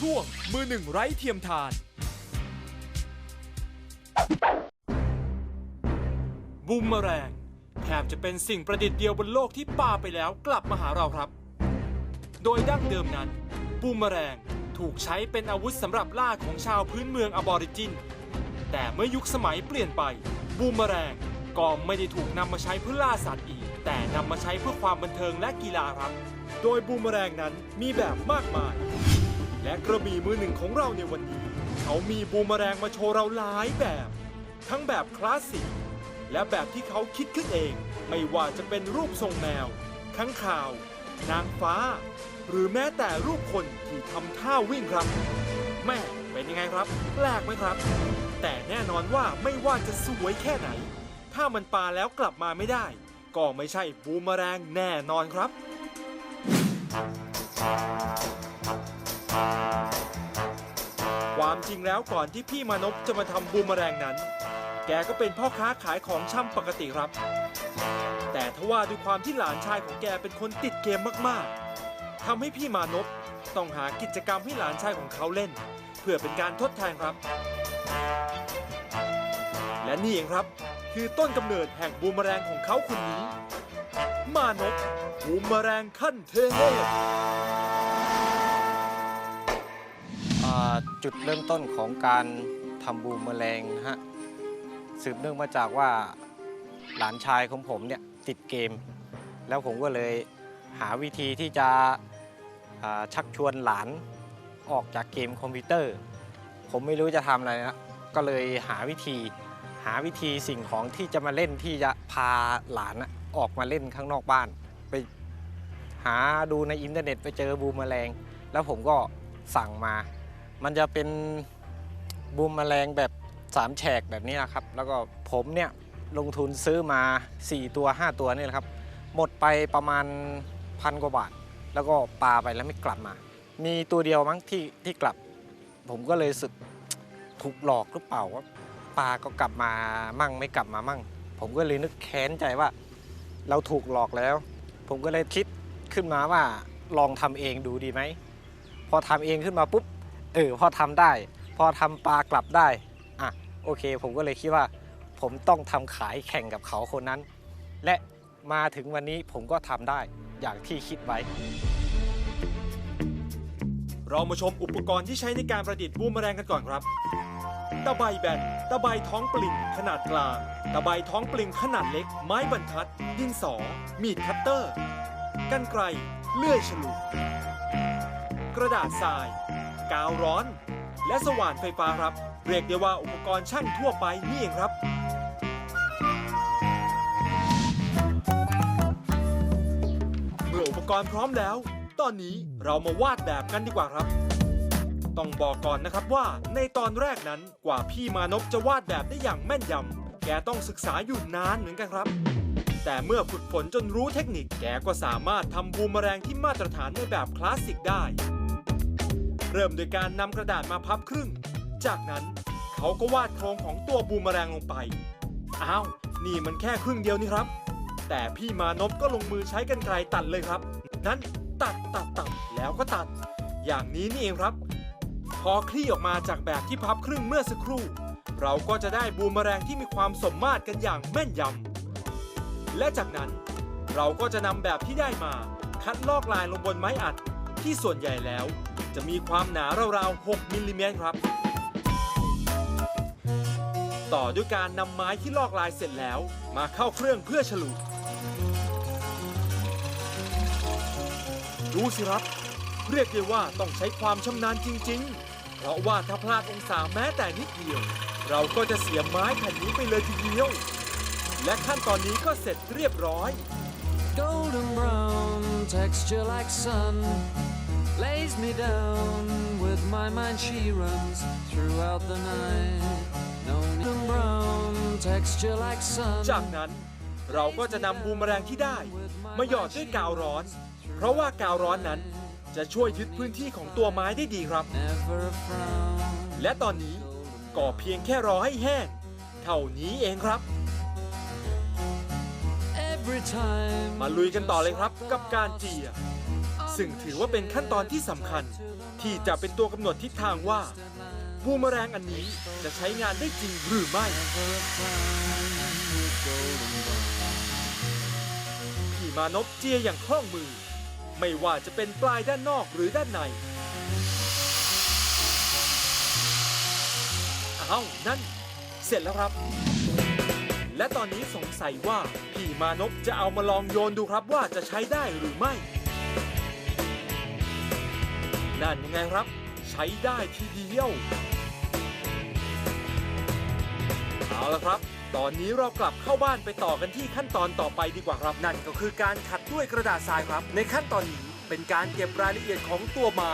ช่วงมือหนึ่งไร้เทียมทานบูมเมอแรงแทบจะเป็นสิ่งประดิษฐ์เดียวบนโลกที่ป่าไปแล้วกลับมาหาเราครับ โดยดั้งเดิมนั้น บูมเมอแรงถูกใช้เป็นอาวุธสำหรับล่าของชาวพื้นเมืองอบอริจิน แต่เมื่อยุคสมัยเปลี่ยนไป บูมเมอแรงก็ไม่ได้ถูกนำมาใช้เพื่อล่าสัตว์อีก แต่นำมาใช้เพื่อความบันเทิงและกีฬาครับ โดยบูมเมอแรงนั้นมีแบบมากมาย และกระบี่มือหนึ่งของเราในวันนี้ เขามีบูมเมอแรงมาโชว์เราหลายแบบ ทั้งแบบคลาสสิกและแบบที่เขาคิดขึ้นเอง ไม่ว่าจะเป็นรูปทรงแมวข้างข่าว นางฟ้า หรือแม้แต่รูปคนที่ทำท่าวิ่งครับ แม่เป็นยังไงครับ แปลกไหมครับ แต่แน่นอนว่าไม่ว่าจะสวยแค่ไหน ถ้ามันปาแล้วกลับมาไม่ได้ ก็ไม่ใช่บูมเมอแรงแน่นอนครับ ความจริงแล้วก่อนที่พี่มานพจะมาทำบูมเมอแรงนั้น แกก็เป็นพ่อค้าขายของช่ำปกติครับ แต่ทว่าด้วยความที่หลานชายของแกเป็นคนติดเกมมากๆทำให้พี่มานพต้องหากิจกรรมให้หลานชายของเขาเล่น เพื่อเป็นการทดแทนครับ และนี่เองครับคือต้นกำเนิดแห่งบูมเมอแรงของเขาคนนี้ มานพบูมเมอแรงขั้นเทพ จุดเริ่มต้นของการทำบูมแมลงนะฮะสืบเนื่องมาจากว่าหลานชายของผมเนี่ยติดเกม แล้วผมก็เลยหาวิธีที่จะชักชวนหลานออกจากเกมคอมพิวเตอร์ ผมไม่รู้จะทำอะไรนะก็เลยหาวิธีหาวิธีสิ่งของที่จะมาเล่นที่จะพาหลานออกมาเล่นข้างนอกบ้าน ไปหาดูในอินเทอร์เน็ตไปเจอบูมแมลง แล้วผมก็สั่งมา มันจะเป็นบูมแมลงแบบสามแฉกแบบนี้นะครับ แล้วก็ผมเนี่ยลงทุนซื้อมา 4 ตัว 5 ตัวนี่แหละครับ หมดไปประมาณพันกว่าบาท แล้วก็ปลาไปแล้วไม่กลับมา มีตัวเดียวมั้งที่ที่กลับ ผมก็เลยสึกถูกหลอกหรือเปล่าว่าปลาก็กลับมามั่งไม่กลับมามั่ง ผมก็เลยนึกแค้นใจว่า เราถูกหลอกแล้ว ผมก็เลยคิดขึ้นมาว่าลองทำเองดูดีไหม พอทำเองขึ้นมาปุ๊บ เออพอทำได้ พอทำปลากลับได้อะโอเค ผมก็เลยคิดว่า ผมต้องทำขายแข่งกับเขาคนนั้น และมาถึงวันนี้ผมก็ทำได้อย่างที่คิดไว้ เรามาชมอุปกรณ์ที่ใช้ในการประดิษฐ์บูมเมอแรงกันก่อนครับ ตะไบแบน ตะไบท้องปลิงขนาดกลาง ตะไบท้องปลิงขนาดเล็ก ไม้บรรทัด ดินสอ มีดคัตเตอร์ กันไกรเลื่อยฉลุ กระดาษทราย กาวร้อน และสว่านไฟฟ้าครับ เรียกได้ว่าอุปกรณ์ช่างทั่วไปนี่เองครับ เมื่ออุปกรณ์พร้อมแล้ว ตอนนี้เรามาวาดแบบกันดีกว่าครับ ต้องบอกก่อนนะครับว่าในตอนแรกนั้นกว่าพี่มานพจะวาดแบบได้อย่างแม่นยำแกต้องศึกษาอยู่นานเหมือนกันครับแต่เมื่อฝึกฝนจนรู้เทคนิคแกก็สามารถทำบูมเมอแรงที่มาตรฐานในแบบคลาสสิกได้ เริ่มโดยการนำกระดาษมาพับครึ่ง จากนั้นเขาก็วาดโครงของตัวบูมเมอแรงลงไป อ้าว นี่มันแค่ครึ่งเดียวนี่ครับ แต่พี่มานพก็ลงมือใช้กันไกรตัดเลยครับ นั้นตัดตัดตัดแล้วก็ตัด อย่างนี้นี่เองครับ พอคลี่ออกมาจากแบบที่พับครึ่งเมื่อสักครู่ เราก็จะได้บูมเมอแรงที่มีความสมมาตรกันอย่างแม่นยำ และจากนั้นเราก็จะนำแบบที่ได้มาคัดลอกลายลงบนไม้อัดที่ส่วนใหญ่แล้ว จะมีความหนาราวๆ 6มิลลิเมตรครับ ต่อด้วยการนำไม้ที่ลอกลายเสร็จแล้ว มาเข้าเครื่องเพื่อฉลุ ดูสิครับ เรียกได้ว่าต้องใช้ความชำนาญจริง ๆ เพราะว่าถ้าพลาดองศาแม้แต่นิดเดียว เราก็จะเสียไม้แผ่นนี้ไปเลยทีเดียว และขั้นตอนนี้ก็เสร็จเรียบร้อย golden brown texture like sun lays me down with my mind she runs throughout the night no golden brown texture like sun จากนั้นเราก็จะนำบูมเมอแรงที่ได้ มาหยอดด้วยกาวร้อน เพราะว่ากาวร้อนนั้นจะช่วยยึดพื้นที่ของตัวไม้ได้ดีครับ never a frown และตอนนี้ก็เพียงแค่รอให้แห้งเท่านี้เองครับ every time มาลุยกันต่อเลยครับ กับการเจีย ซึ่งถือว่าเป็นขั้นตอนที่สำคัญ ที่จะเป็นตัวกำหนดทิศทางว่าบูมเมอแรงอันนี้จะใช้งานได้จริงหรือไม่ พี่มานพเจียอย่างคล่องมือ ไม่ว่าจะเป็นปลายด้านนอกหรือด้านในอ้าวนั่น เสร็จแล้วครับ และตอนนี้สงสัยว่า พี่มานพจะเอามาลองโยนดูครับว่าจะใช้ได้หรือไม่ นั่นยังไงครับ ใช้ได้ทีเดียว เอาละครับ ตอนนี้เรากลับเข้าบ้านไปต่อกันที่ขั้นตอนต่อไปดีกว่าครับนั่นก็คือการขัดด้วยกระดาษทรายครับ ในขั้นตอนนี้เป็นการเก็บรายละเอียดของตัวไม้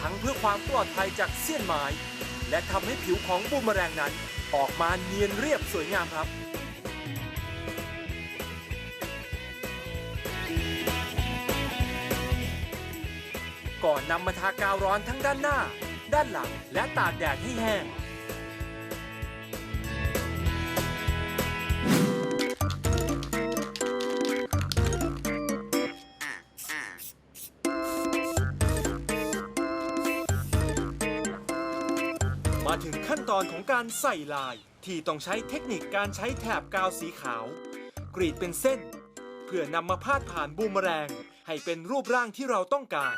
ทั้งเพื่อความปลอดภัยจากเสี้ยนไม้ และทำให้ผิวของบูมเมอแรงนั้น ออกมาเนียนเรียบสวยงามครับ ก่อนนำมาทากาวร้อนทั้งด้านหน้า ด้านหลังและตากแดดให้แห้ง มาถึงขั้นตอนของการใส่ลาย ที่ต้องใช้เทคนิคการใช้แถบกาวสีขาว กรีดเป็นเส้น เพื่อนำมาพาดผ่านบูมเมอแรงให้เป็นรูปร่างที่เราต้องการ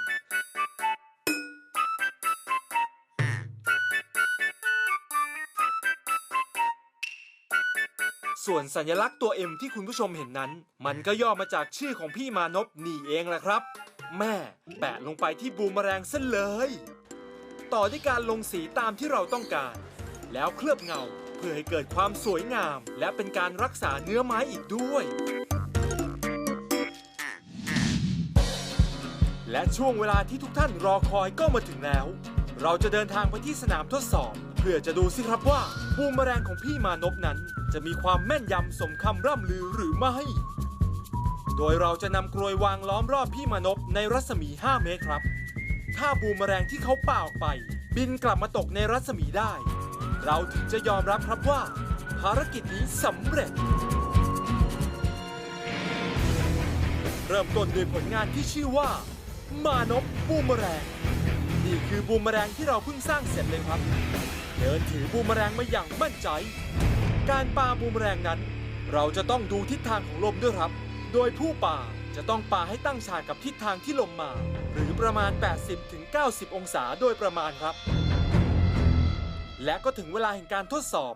ส่วนสัญลักษณ์ตัว M ที่คุณผู้ชมเห็นนั้น มันก็ย่อมาจากชื่อของพี่มานพนี่เองแหละครับ แม่แปะลงไปที่บูมมอแรงซะเลย ต่อด้วยการลงสีตามที่เราต้องการ แล้วเคลือบเงาเพื่อให้เกิดความสวยงาม และเป็นการรักษาเนื้อไม้อีกด้วย และช่วงเวลาที่ทุกท่านรอคอยก็มาถึงแล้ว เราจะเดินทางไปที่สนามทดสอบ เพื่อจะดูสิครับว่าบูมมอแรงของพี่มานพนั้น จะมีความแม่นยำสมคำร่ำลือหรือไม่ โดยเราจะนำกลวยวางล้อมรอบพี่มานพในรัศมี 5 เมตรครับ ถ้าบูมเมอแรงที่เขาป่าออกไป บินกลับมาตกในรัศมีได้ เราถึงจะยอมรับครับว่า ภารกิจนี้สำเร็จ เริ่มต้นด้วยผลงานที่ชื่อว่า มานพบูมเมอแรงนี่คือบูมเมอแรงที่เราเพิ่งสร้างเสร็จเลยครับ เดินถือบูมเมอแรงมาอย่างมั่นใจ การปาบูมเมแรงนั้น เราจะต้องดูทิศทางของลมด้วยครับ โดยผู้ป่าจะต้องปาให้ตั้งฉากกับทิศทางที่ลมมา หรือประมาณ 80-90 องศาโดยประมาณครับ และก็ถึงเวลาแห่งการทดสอบ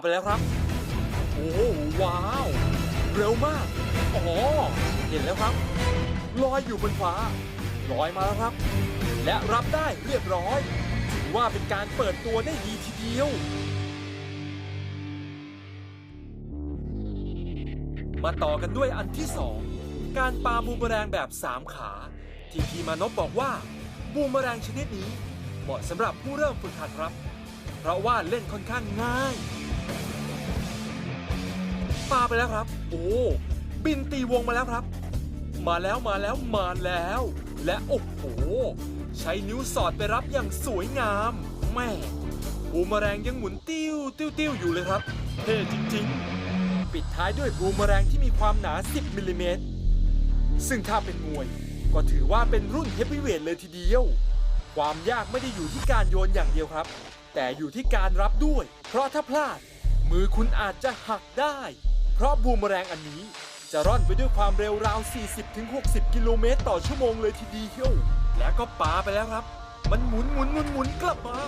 ไปแล้วครับ โอ้ว้าว เร็วมาก อ๋อ เห็นแล้วครับ ลอยอยู่บนฟ้า ลอยมาแล้วครับ และรับได้เรียบร้อยถือว่าเป็นการเปิดตัวได้ดีทีเดียว มาต่อกันด้วยอันที่สองการปาบูมแรงแบบ3ขา ที่พีมานพบอกว่าบูมแรงชนิดนี้เหมาะสำหรับผู้เริ่มฝึกหัดครับ เพราะว่าเล่นค่อนข้างง่าย ปาไปแล้วครับ โอ้บินตีวงมาแล้วครับ มาแล้วมาแล้วมาแล้ว และโอ้โห ใช้นิ้วสอดไปรับอย่างสวยงามแม่บูมเมอแรงยังหมุนติ้วติ้วติ้วอยู่เลยครับเท่จริงๆ ปิดท้ายด้วยบูมเมอแรงที่มีความหนา 10มิลลิเมตรซึ่งถ้าเป็นมวย ก็ถือว่าเป็นรุ่นเฮฟวีเวทเลยทีเดียว ความยากไม่ได้อยู่ที่การโยนอย่างเดียวครับ แต่อยู่ที่การรับด้วย เพราะถ้าพลาด มือคุณอาจจะหักได้ เพราะบูมแรงอันนี้จะร่อนไปด้วยความเร็วราว 40-60 กิโลเมตรต่อชั่วโมงเลยทีเดียว แล้วก็ปาไปแล้วครับ มันหมุนหมุนหมุนหมุนกลับมา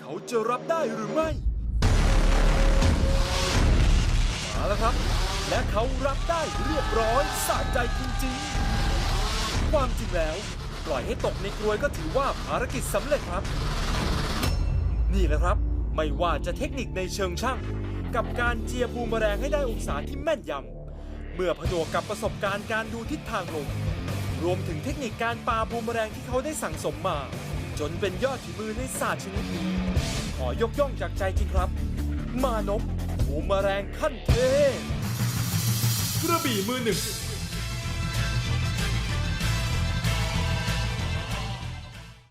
เขาจะรับได้หรือไม่ มาแล้วครับ และเขารับได้เรียบร้อยสะใจจริงๆ ความจริงแล้ว ปล่อยให้ตกในกรวยก็ถือว่าภารกิจสำเร็จครับ นี่แหละครับ ไม่ว่าจะเทคนิคในเชิงช่าง กับการเจียบูมเมอแรงให้ได้องศาที่แม่นยำเมื่อผนวกกับประสบการณ์การดูทิศทางลมรวมถึงเทคนิคการปาบูมเมอแรงที่เขาได้สั่งสมมา จนเป็นยอดฝีมือในศาสตร์ชนิดนี้ขอยกย่องจากใจจริงครับ มานพบูมเมอแรงขั้นเทพกระบี่มือหนึ่ง